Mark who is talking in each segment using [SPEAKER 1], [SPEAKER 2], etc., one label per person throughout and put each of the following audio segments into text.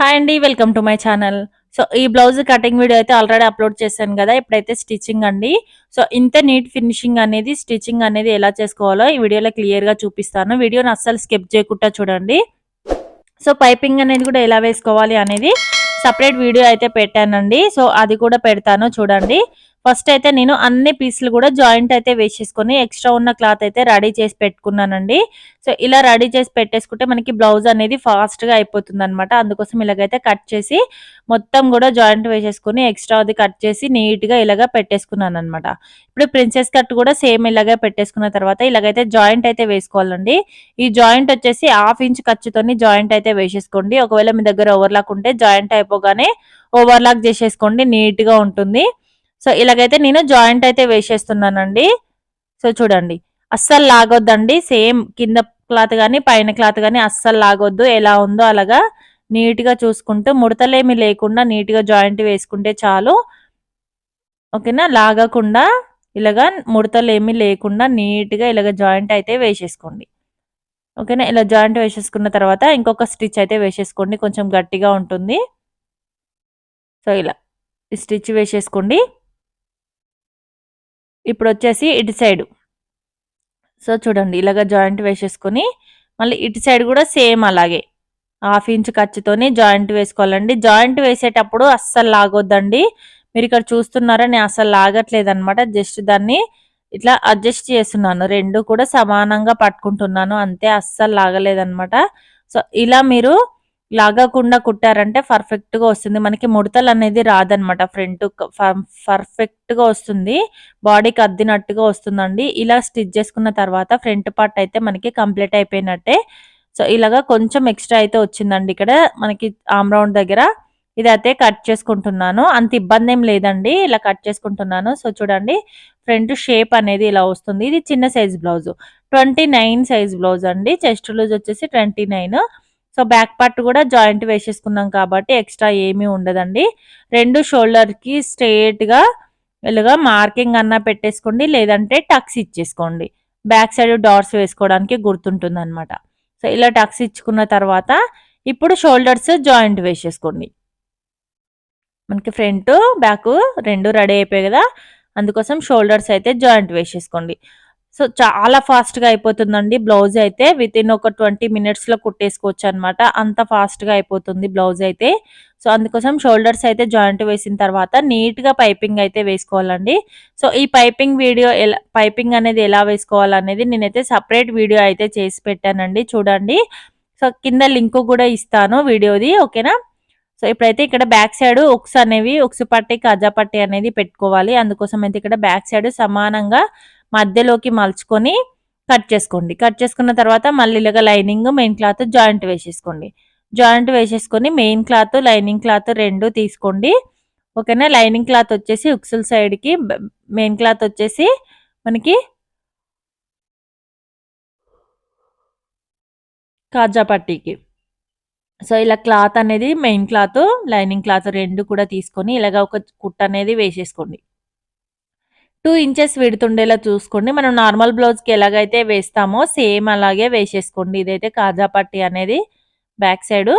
[SPEAKER 1] Hi అండి welcome to my channel so ఈ blouse cutting video అయితే ఆల్రెడీ అప్లోడ్ చేశాను కదా ఇప్పుడైతే స్టిచ్చింగ్ అండి. సో ఇంత నీట్ ఫినిషింగ్ అనేది స్టిచ్చింగ్ అనేది ఎలా చేసుకోవాలో ఈ వీడియోలో క్లియర్గా చూపిస్తాను. వీడియోని అస్సలు స్కిప్ చేయకుండా చూడండి. సో పైపింగ్ అనేది కూడా ఎలా వేసుకోవాలి అనేది సపరేట్ వీడియో అయితే పెట్టానండి. సో అది కూడా పెడతాను చూడండి. ఫస్ట్ అయితే నేను అన్ని పీసులు కూడా జాయింట్ అయితే వేసేసుకొని ఎక్స్ట్రా ఉన్న క్లాత్ అయితే రెడీ చేసి పెట్టుకున్నానండి. సో ఇలా రెడీ చేసి పెట్టేసుకుంటే మనకి బ్లౌజ్ అనేది ఫాస్ట్గా అయిపోతుంది అనమాట అందుకోసం ఇలాగైతే కట్ చేసి మొత్తం కూడా జాయింట్ వేసేసుకుని ఎక్స్ట్రా అది కట్ చేసి నీట్గా ఇలాగ ఇలాగా పెట్టేసుకున్నాను అనమాట ఇప్పుడు ప్రిన్సెస్ కట్ కూడా సేమ్ ఇలాగే పెట్టేసుకున్న తర్వాత ఇలాగైతే జాయింట్ అయితే వేసుకోవాలండి. ఈ జాయింట్ వచ్చేసి హాఫ్ ఇంచ్ ఖర్చుతోని జాయింట్ అయితే వేసేసుకోండి. ఒకవేళ మీ దగ్గర ఓవర్లాక్ ఉంటే జాయింట్ అయిపోగానే ఓవర్లాక్ చేసేసుకోండి నీట్గా ఉంటుంది. సో ఇలాగైతే నేను జాయింట్ అయితే వేసేస్తున్నానండి. సో చూడండి అస్సలు లాగొద్దండి. సేమ్ కింద క్లాత్ కానీ పైన క్లాత్ కానీ అస్సలు లాగొద్దు. ఎలా ఉందో అలాగా నీట్గా చూసుకుంటూ ముడతలేమి లేకుండా నీట్గా జాయింట్ వేసుకుంటే చాలు. ఓకేనా? లాగకుండా ఇలాగా ముడతలు లేకుండా నీట్గా ఇలాగ జాయింట్ అయితే వేసేసుకోండి. ఓకేనా? ఇలా జాయింట్ వేసేసుకున్న తర్వాత ఇంకొక స్టిచ్ అయితే వేసేసుకోండి. కొంచెం గట్టిగా ఉంటుంది. సో ఇలా ఈ స్టిచ్ వేసేసుకోండి. ఇప్పుడు వచ్చేసి ఇటు సైడు. సో చూడండి ఇలాగ జాయింట్ వేసేసుకొని మళ్ళీ ఇటు సైడ్ కూడా సేమ్ అలాగే. హాఫ్ ఇంచ్ ఖర్చుతోని జాయింట్ వేసుకోవాలండి. జాయింట్ వేసేటప్పుడు అస్సలు లాగొద్దండి. మీరు ఇక్కడ చూస్తున్నారా నేను అస్సలు లాగట్లేదు అనమాట జస్ట్ దాన్ని ఇట్లా అడ్జస్ట్ చేస్తున్నాను. రెండు కూడా సమానంగా పట్టుకుంటున్నాను. అంతే అస్సలు లాగలేదనమాట సో ఇలా మీరు లాగకుండా కుట్టారంటే పర్ఫెక్ట్గా వస్తుంది. మనకి ముడతలు అనేది రాదనమాట. ఫ్రంట్ పర్ఫెక్ట్గా వస్తుంది. బాడీకి అద్దినట్టుగా వస్తుందండి. ఇలా స్టిచ్ చేసుకున్న తర్వాత ఫ్రంట్ పార్ట్ అయితే మనకి కంప్లీట్ అయిపోయినట్టే. సో ఇలాగా కొంచెం ఎక్స్ట్రా అయితే వచ్చిందండి ఇక్కడ. మనకి ఆమ్రౌండ్ దగ్గర ఇది అయితే కట్ చేసుకుంటున్నాను. అంత ఇబ్బంది ఏం లేదండి. ఇలా కట్ చేసుకుంటున్నాను. సో చూడండి. ఫ్రంట్ షేప్ అనేది ఇలా వస్తుంది. ఇది చిన్న size blouse. Twenty nine size blouse అండి. చెస్ట్ లూజ్ వచ్చేసి twenty nine. So back part కూడా జాయింట్ వేసేసుకున్నాం కాబట్టి ఎక్స్ట్రా ఏమీ ఉండదండి. రెండు షోల్డర్కి స్ట్రేట్గా ఇలాగా మార్కింగ్ అన్నా పెట్టేసుకోండి లేదంటే టక్స్ ఇచ్చేసుకోండి. బ్యాక్ సైడ్ డాట్స్ వేసుకోవడానికి గుర్తుంటుంది అనమాట సో ఇలా టక్స్ ఇచ్చుకున్న తర్వాత ఇప్పుడు షోల్డర్స్ జాయింట్ వేసేసుకోండి. మనకి ఫ్రంట్ బ్యాక్ రెండు రెడీ అయిపోయాయి కదా అందుకోసం షోల్డర్స్ అయితే జాయింట్ వేసేసుకోండి. సో చాలా ఫాస్ట్గా అయిపోతుందండి బ్లౌజ్ అయితే. విత్ ఇన్ ఒక ట్వంటీ మినిట్స్లో కుట్టేసుకోవచ్చు అనమాట అంత ఫాస్ట్గా అయిపోతుంది బ్లౌజ్ అయితే. సో అందుకోసం షోల్డర్స్ అయితే జాయింట్ వేసిన తర్వాత నీట్గా పైపింగ్ అయితే వేసుకోవాలండి. సో ఈ పైపింగ్ వీడియో ఎలా పైపింగ్ అనేది ఎలా వేసుకోవాలనేది నేనైతే సపరేట్ వీడియో అయితే చేసి పెట్టానండి. చూడండి. సో కింద లింక్ కూడా ఇస్తాను వీడియోది ఓకేనా? సో ఇప్పుడైతే ఇక్కడ బ్యాక్ సైడ్ ఉక్స్ అనేవి ఉక్స్ పట్టి కాజా పట్టి అనేది పెట్టుకోవాలి. అందుకోసం అయితే ఇక్కడ బ్యాక్ సైడ్ సమానంగా మధ్యలోకి మలుచుకొని కట్ చేసుకోండి. కట్ చేసుకున్న తర్వాత మళ్ళీ ఇలాగ లైనింగ్ మెయిన్ క్లాత్ జాయింట్ వేసేసుకోండి. జాయింట్ వేసేసుకొని మెయిన్ క్లాత్ లైనింగ్ క్లాత్ రెండు తీసుకోండి. ఓకేనా? లైనింగ్ క్లాత్ వచ్చేసి ఉక్సుల సైడ్కి మెయిన్ క్లాత్ వచ్చేసి మనకి కాజా పట్టీకి. సో ఇలా క్లాత్ అనేది మెయిన్ క్లాత్ లైనింగ్ క్లాత్ రెండు కూడా తీసుకొని ఇలాగ ఒక కుట్ట అనేది వేసేసుకోండి. టూ ఇంచెస్ విడుతుండేలా చూసుకోండి. మనం నార్మల్ బ్లౌజ్కి ఎలాగైతే వేస్తామో సేమ్ అలాగే వేసేసుకోండి. ఇదైతే కాజా పట్టి అనేది బ్యాక్ సైడ్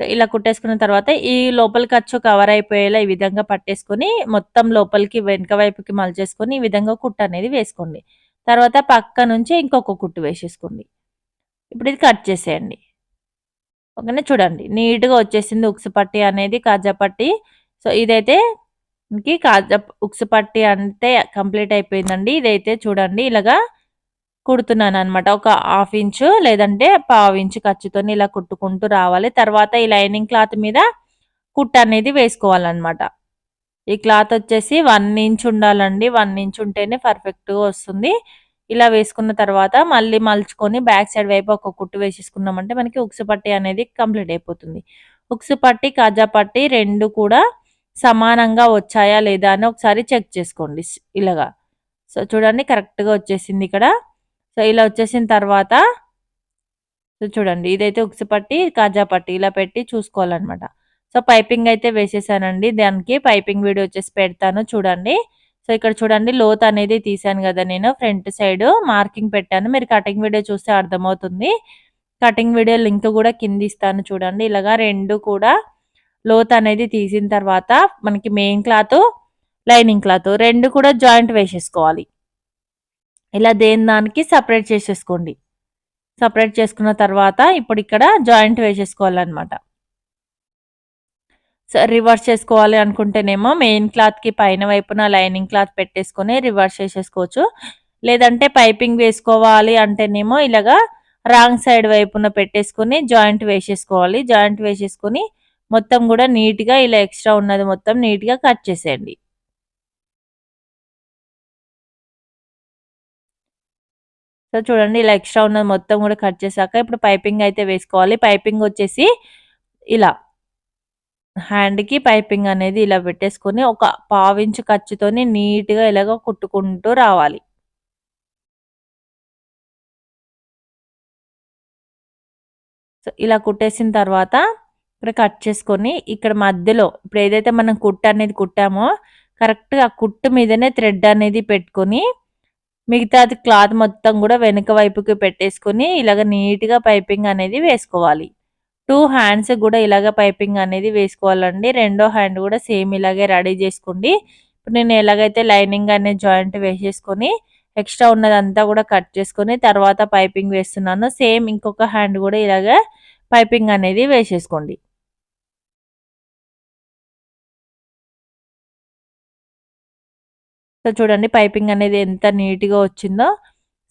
[SPEAKER 1] ఇలా కుట్టేసుకున్న తర్వాత ఈ లోపల ఖర్చు కవర్ అయిపోయేలా ఈ విధంగా పట్టేసుకొని మొత్తం లోపలికి వెనుక వైపుకి మలిచేసుకొని ఈ విధంగా కుట్టు అనేది వేసుకోండి. తర్వాత పక్క నుంచి ఇంకొక కుట్టు వేసేసుకోండి. ఇప్పుడు ఇది కట్ చేసేయండి. ఓకేనా? చూడండి. నీట్గా వచ్చేసింది ఉక్సు పట్టి అనేది కాజా పట్టి. సో ఇదైతే మనకి కాజా ఉక్సు పట్టి అంటే కంప్లీట్ అయిపోయిందండి. ఇదైతే చూడండి ఇలాగా కుడుతున్నాను అనమాట ఒక హాఫ్ ఇంచు లేదంటే పావు ఇంచు ఖర్చుతో ఇలా కుట్టుకుంటూ రావాలి. తర్వాత ఈ లైనింగ్ క్లాత్ మీద కుట్ట అనేది వేసుకోవాలన్నమాట. ఈ క్లాత్ వచ్చేసి వన్ ఇంచ్ ఉండాలండి. వన్ ఇంచ్ ఉంటేనే పర్ఫెక్ట్గా వస్తుంది. ఇలా వేసుకున్న తర్వాత మళ్ళీ మలుచుకొని బ్యాక్ సైడ్ వైపు ఒక కుట్టు వేసేసుకున్నామంటే మనకి ఉక్సు పట్టి అనేది కంప్లీట్ అయిపోతుంది. ఉక్సు పట్టి కాజా పట్టి రెండు కూడా సమానంగా వచ్చాయా లేదా అని ఒకసారి చెక్ చేసుకోండి. ఇలాగా. సో చూడండి కరెక్ట్గా వచ్చేసింది ఇక్కడ. సో ఇలా వచ్చేసిన తర్వాత సో చూడండి ఇదైతే ఉక్సు పట్టి కాజా పట్టి ఇలా పెట్టి చూసుకోవాలన్నమాట. సో పైపింగ్ అయితే వేసేసానండి. దానికి పైపింగ్ వీడియో వచ్చేసి పెడతాను చూడండి. సో ఇక్కడ చూడండి లోత్ అనేది తీసాను కదా నేను ఫ్రంట్ సైడ్ మార్కింగ్ పెట్టాను. మీరు కటింగ్ వీడియో చూస్తే అర్థమవుతుంది. కటింగ్ వీడియో లింక్ కూడా కింద ఇస్తాను చూడండి. ఇలాగా రెండు కూడా లోత్ అనేది తీసిన తర్వాత మనకి మెయిన్ క్లాత్ లైనింగ్ క్లాత్ రెండు కూడా జాయింట్ వేసేసుకోవాలి. ఇలా దేని దానికి సపరేట్ చేసేసుకోండి. సపరేట్ చేసుకున్న తర్వాత ఇప్పుడు ఇక్కడ జాయింట్ వేసేసుకోవాలన్నమాట. సో రివర్స్ చేసుకోవాలి అనుకుంటేనేమో మెయిన్ క్లాత్కి పైన వైపున లైనింగ్ క్లాత్ పెట్టేసుకొని రివర్స్ చేసేసుకోవచ్చు. లేదంటే పైపింగ్ వేసుకోవాలి అంటేనేమో ఇలాగా రాంగ్ సైడ్ వైపున పెట్టేసుకొని జాయింట్ వేసేసుకోవాలి. జాయింట్ వేసేసుకొని మొత్తం కూడా నీట్గా ఇలా ఎక్స్ట్రా ఉన్నది మొత్తం నీట్గా కట్ చేసేయండి. సో చూడండి ఇలా ఎక్స్ట్రా ఉన్నది మొత్తం కూడా కట్ చేశాక ఇప్పుడు పైపింగ్ అయితే వేసుకోవాలి. పైపింగ్ వచ్చేసి ఇలా హ్యాండ్కి పైపింగ్ అనేది ఇలా పెట్టేసుకొని ఒక పావించు ఖర్చుతోని నీట్గా ఇలాగ కుట్టుకుంటూ రావాలి. సో ఇలా కుట్టేసిన తర్వాత ఇక్కడ కట్ చేసుకొని ఇక్కడ మధ్యలో ఇప్పుడు ఏదైతే మనం కుట్టు అనేది కుట్టామో కరెక్ట్గా ఆ కుట్టు మీదనే థ్రెడ్ అనేది పెట్టుకొని మిగతాది క్లాత్ మొత్తం కూడా వెనుక వైపుకి పెట్టేసుకొని ఇలాగ నీట్గా పైపింగ్ అనేది వేసుకోవాలి. టూ హ్యాండ్స్ కూడా ఇలాగ పైపింగ్ అనేది వేసుకోవాలండి. రెండో హ్యాండ్ కూడా సేమ్ ఇలాగే రెడీ చేసుకోండి. ఇప్పుడు నేను ఎలాగైతే లైనింగ్ అనేది జాయింట్ వేసేసుకొని ఎక్స్ట్రా ఉన్నదంతా కూడా కట్ చేసుకొని తర్వాత పైపింగ్ వేస్తున్నాను సేమ్ ఇంకొక హ్యాండ్ కూడా ఇలాగ పైపింగ్ అనేది వేసేసుకోండి. సో చూడండి పైపింగ్ అనేది ఎంత నీట్గా వచ్చిందో.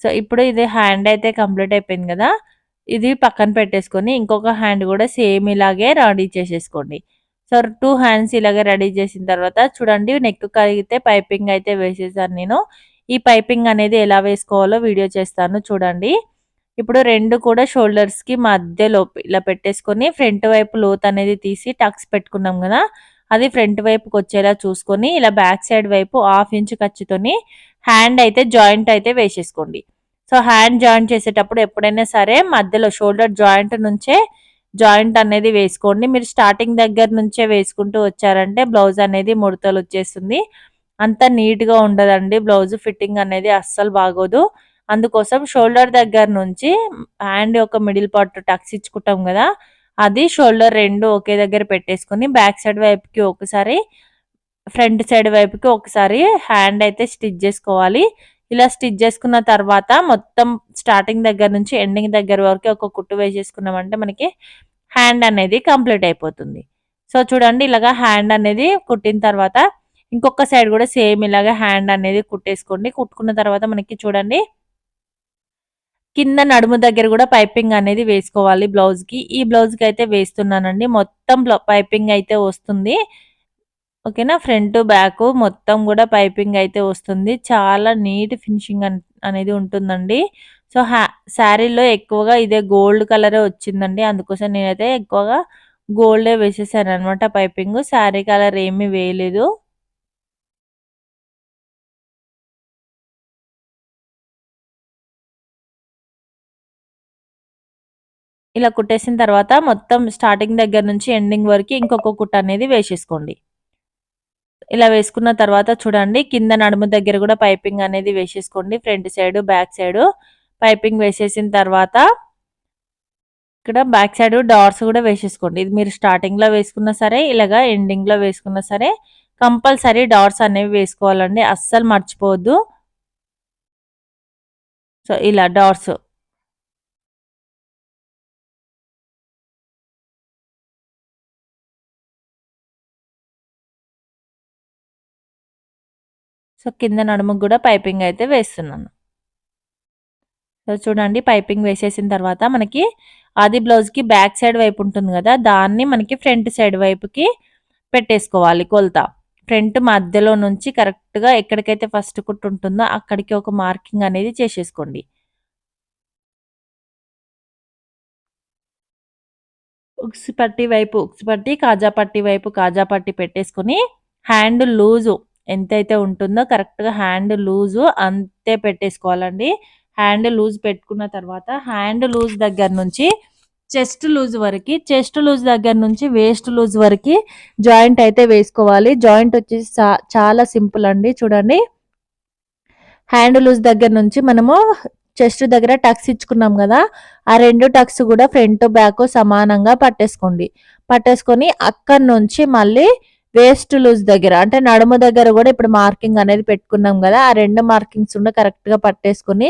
[SPEAKER 1] సో ఇప్పుడు ఇది హ్యాండ్ అయితే కంప్లీట్ అయిపోయింది కదా. ఇది పక్కన పెట్టేసుకొని ఇంకొక హ్యాండ్ కూడా సేమ్ ఇలాగే రెడీ చేసేసుకోండి. సో టూ హ్యాండ్స్ ఇలాగే రెడీ చేసిన తర్వాత చూడండి నెక్ కలిగితే పైపింగ్ అయితే వేసేసాను నేను. ఈ పైపింగ్ అనేది ఎలా వేసుకోవాలో వీడియో చేస్తాను చూడండి. ఇప్పుడు రెండు కూడా షోల్డర్స్కి మధ్యలో ఇలా పెట్టేసుకొని ఫ్రంట్ వైపు లోత్ అనేది తీసి టక్స్ పెట్టుకున్నాం కదా. అది ఫ్రంట్ వైపుకి వచ్చేలా చూసుకొని ఇలా బ్యాక్ సైడ్ వైపు హాఫ్ ఇంచ్ ఖర్చుతోని హ్యాండ్ అయితే జాయింట్ అయితే వేసేసుకోండి. సో హ్యాండ్ జాయింట్ చేసేటప్పుడు ఎప్పుడైనా సరే మధ్యలో షోల్డర్ జాయింట్ నుంచే జాయింట్ అనేది వేసుకోండి. మీరు స్టార్టింగ్ దగ్గర నుంచే వేసుకుంటూ వచ్చారంటే బ్లౌజ్ అనేది ముడతలు వచ్చేస్తుంది. అంత నీట్గా ఉండదండి. బ్లౌజ్ ఫిట్టింగ్ అనేది అస్సలు బాగోదు. అందుకోసం షోల్డర్ దగ్గర నుంచి హ్యాండ్ యొక్క మిడిల్ పార్ట్ టక్స్ ఇచ్చుకుంటాం కదా అది షోల్డర్ రెండు ఒకే దగ్గర పెట్టేసుకొని బ్యాక్ సైడ్ వైపుకి ఒకసారి ఫ్రంట్ సైడ్ వైపుకి ఒకసారి హ్యాండ్ అయితే స్టిచ్ చేసుకోవాలి. ఇలా స్టిచ్ చేసుకున్న తర్వాత మొత్తం స్టార్టింగ్ దగ్గర నుంచి ఎండింగ్ దగ్గర వరకు ఒక కుట్టు వేసేసుకున్నామంటే మనకి హ్యాండ్ అనేది కంప్లీట్ అయిపోతుంది. సో చూడండి ఇలాగా హ్యాండ్ అనేది కుట్టిన తర్వాత ఇంకొక సైడ్ కూడా సేమ్ ఇలాగా హ్యాండ్ అనేది కుట్టేసుకోండి. కుట్టుకున్న తర్వాత మనకి చూడండి కింద నడుము దగ్గర కూడా పైపింగ్ అనేది వేసుకోవాలి బ్లౌజ్కి ఈ బ్లౌజ్కి అయితే వేస్తున్నానండి. మొత్తం పైపింగ్ అయితే వస్తుంది. ఓకేనా ఫ్రంట్ బ్యాక్ మొత్తం కూడా పైపింగ్ అయితే వస్తుంది. చాలా నీట్ ఫినిషింగ్ అనేది ఉంటుందండి. సో హ్యా శారీలో ఎక్కువగా ఇదే గోల్డ్ కలరే వచ్చిందండి. అందుకోసం నేనైతే ఎక్కువగా గోల్డే వేసేసాను అనమాట పైపింగ్. శారీ కలర్ ఏమీ వేయలేదు. ఇలా కుట్టేసిన తర్వాత మొత్తం స్టార్టింగ్ దగ్గర నుంచి ఎండింగ్ వరకు ఇంకొక కుట్ట అనేది వేసేసుకోండి. ఇలా వేసుకున్న తర్వాత చూడండి కింద నడుము దగ్గర కూడా పైపింగ్ అనేది వేసేసుకోండి front side back side piping వేసేసిన తర్వాత ఇక్కడ బ్యాక్ సైడ్ డార్స్ కూడా వేసేసుకోండి. ఇది మీరు స్టార్టింగ్లో వేసుకున్నా సరే ఇలాగా ఎండింగ్లో వేసుకున్నా సరే కంపల్సరీ డాట్స్ అనేవి వేసుకోవాలండి. అస్సలు మర్చిపోవద్దు. సో ఇలా డాట్స్ సో కింద నడుముకు కూడా పైపింగ్ అయితే వేస్తున్నాను. సో చూడండి పైపింగ్ వేసేసిన తర్వాత మనకి అది బ్లౌజ్కి బ్యాక్ సైడ్ వైపు ఉంటుంది కదా దాన్ని మనకి ఫ్రంట్ సైడ్ వైపుకి పెట్టేసుకోవాలి కొలత. ఫ్రంట్ మధ్యలో నుంచి కరెక్ట్గా ఎక్కడికైతే ఫస్ట్ కుట్టు ఉంటుందో అక్కడికి ఒక మార్కింగ్ అనేది చేసేసుకోండి. ఉక్స్ పట్టి వైపు ఉక్స్ పట్టి కాజా పట్టి వైపు కాజా పట్టి పెట్టేసుకుని హ్యాండ్ లూజు ఎంతైతే ఉంటుందో కరెక్ట్గా హ్యాండ్ లూజు అంతే పెట్టేసుకోవాలండి. హ్యాండ్ లూజ్ పెట్టుకున్న తర్వాత హ్యాండ్ లూజ్ దగ్గర నుంచి చెస్ట్ లూజ్ వరకు చెస్ట్ లూజ్ దగ్గర నుంచి వేస్ట్ లూజ్ వరకు జాయింట్ అయితే వేసుకోవాలి. జాయింట్ వచ్చేసి చాలా సింపుల్ అండి. చూడండి. హ్యాండ్ లూజ్ దగ్గర నుంచి మనము చెస్ట్ దగ్గర టక్స్ ఇచ్చుకున్నాం కదా ఆ రెండు టక్స్ కూడా ఫ్రంట్ బ్యాక్ సమానంగా పట్టేసుకోండి. పట్టేసుకొని అక్కడి నుంచి మళ్ళీ వేస్ట్ లూజ్ దగ్గర అంటే నడుము దగ్గర కూడా ఇప్పుడు మార్కింగ్ అనేది పెట్టుకున్నాం కదా ఆ రెండు మార్కింగ్స్ ఉన్న కరెక్ట్గా పట్టేసుకొని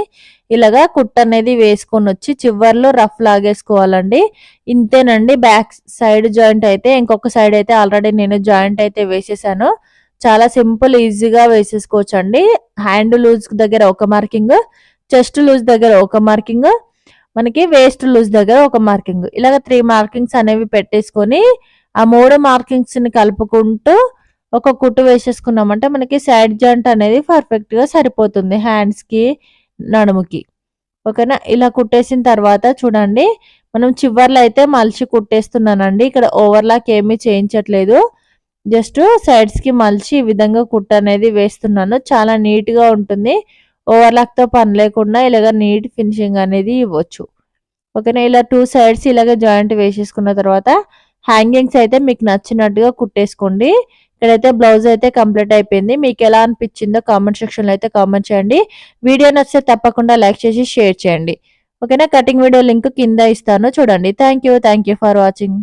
[SPEAKER 1] ఇలాగా కుట్ అనేది వేసుకొని వచ్చి చివర్లో రఫ్ లాగేసుకోవాలండి. ఇంతేనండి బ్యాక్ సైడ్ జాయింట్ అయితే ఇంకొక సైడ్ అయితే ఆల్రెడీ నేను జాయింట్ అయితే వేసేసాను. చాలా సింపుల్ ఈజీగా వేసేసుకోవచ్చు అండి హ్యాండ్ లూజ్ దగ్గర ఒక మార్కింగ్ చెస్ట్ లూజ్ దగ్గర ఒక మార్కింగ్ మనకి వేస్ట్ లూజ్ దగ్గర ఒక మార్కింగ్. ఇలాగ త్రీ మార్కింగ్స్ అనేవి పెట్టేసుకొని ఆ మూడు మార్కింగ్స్ని కలుపుకుంటూ ఒక కుట్టు వేసేసుకున్నామంటే మనకి సైడ్ జాయింట్ అనేది పర్ఫెక్ట్గా సరిపోతుంది హ్యాండ్స్కి నడుముకి. ఓకేనా? ఇలా కుట్టేసిన తర్వాత చూడండి మనం చివర్లో అయితే మలిచి కుట్టేస్తున్నానండి. ఇక్కడ ఓవర్లాక్ ఏమీ చేయించట్లేదు. జస్ట్ సైడ్స్కి మలిచి ఈ విధంగా కుట్ట అనేది వేస్తున్నాను. చాలా నీట్గా ఉంటుంది. ఓవర్లాక్తో పని లేకుండా ఇలాగ నీట్ ఫినిషింగ్ అనేది ఇవ్వచ్చు. ఓకేనా? ఇలా టూ సైడ్స్ ఇలాగ జాయింట్ వేసేసుకున్న తర్వాత హ్యాంగింగ్స్ అయితే మీకు నచ్చినట్టుగా కుట్టేసుకోండి. ఇక్కడైతే బ్లౌజ్ అయితే కంప్లీట్ అయిపోయింది. మీకు ఎలా అనిపించిందో కామెంట్ సెక్షన్లో అయితే కామెంట్ చేయండి. వీడియో నచ్చితే తప్పకుండా లైక్ చేసి షేర్ చేయండి. ఓకేనా? కటింగ్ వీడియో లింక్ కింద ఇస్తాను. చూడండి. Thank you. Thank you for watching.